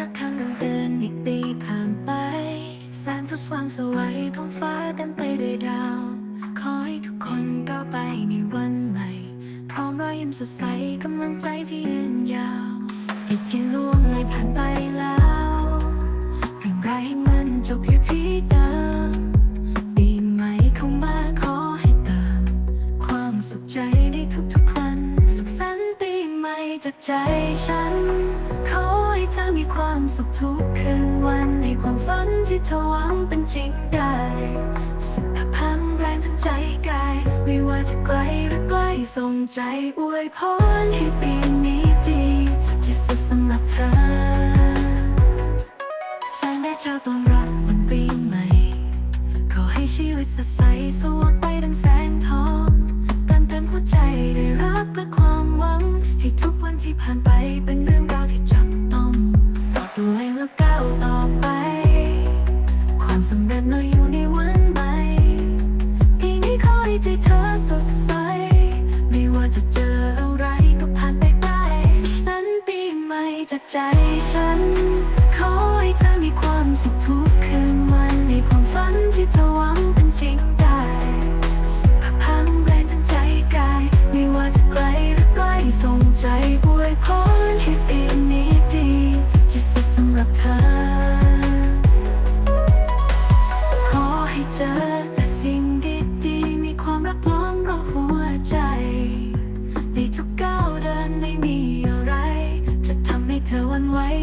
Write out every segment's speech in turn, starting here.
รักทางเดินเดินอีกปีผ่านไปแสงพระสว่างสวัยท้องฟ้าเต็มไปด้วยดาว ขอให้ทุกคนก้าวไปในวันใหม่ พร้อมรอยยิ้มสดใสกำลังใจที่ยืนยาวอีกที่ล่วงเลยผ่านไปแล้วเรื่องราวให้มันจบอยู่ที่เดิมปีใหม่เข้ามาขอให้เติมความสุขใจในทุกๆวันสุขสันต์ปีใหม่จากใจฉัน มีความสุขทุกคืนวันในความฝันที่เธอหวังเป็นจริงได้ สุขภาพแรงทั้งใจกาย ไม่ว่าจะไกลหรือใกล้ส่งใจอวยพรให้ปีนี้ดีที่สุดสำหรับเธอแสงได้เจ้าตอนรับวันปีใหม่ขอให้ชีวิตสดใสสว่าง ในวันใหม่ปีนี้ขอให้ใจเธอสดใส ไม่ว่าจะเจออะไรก็ผ่านไปได้สุขสันต์ปีใหม่จากใจฉัน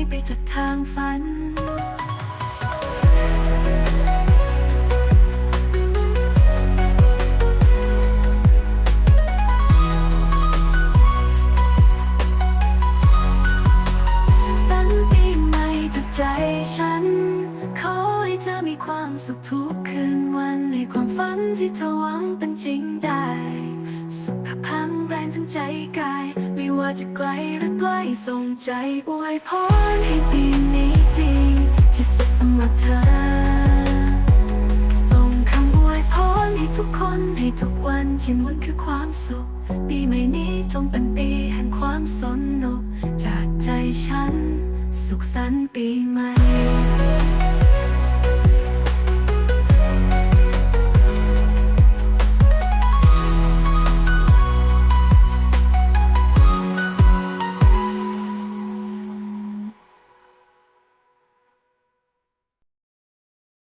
ไหวไปจากทางฝันสุขสันต์ปีใหม่จากใจฉัน ขอให้เธอมีความสุขทุกคืนวันในความฝันที่เธอหวังเป็นจริงได้ สุขภาพแรงทั้งใจกาย ว่าจะไกลหรือใกล้ส่งใจอวยพรให้ปีนี้ดีที่สุดสำหรับเธอ ส่งคำอวยพรให้ทุกคนให้ทุกวันที่มันคือความสุข ปีใหม่นี้จงเป็นปีแห่งความสนุกจากใจฉัน สุขสันต์ปีใหม่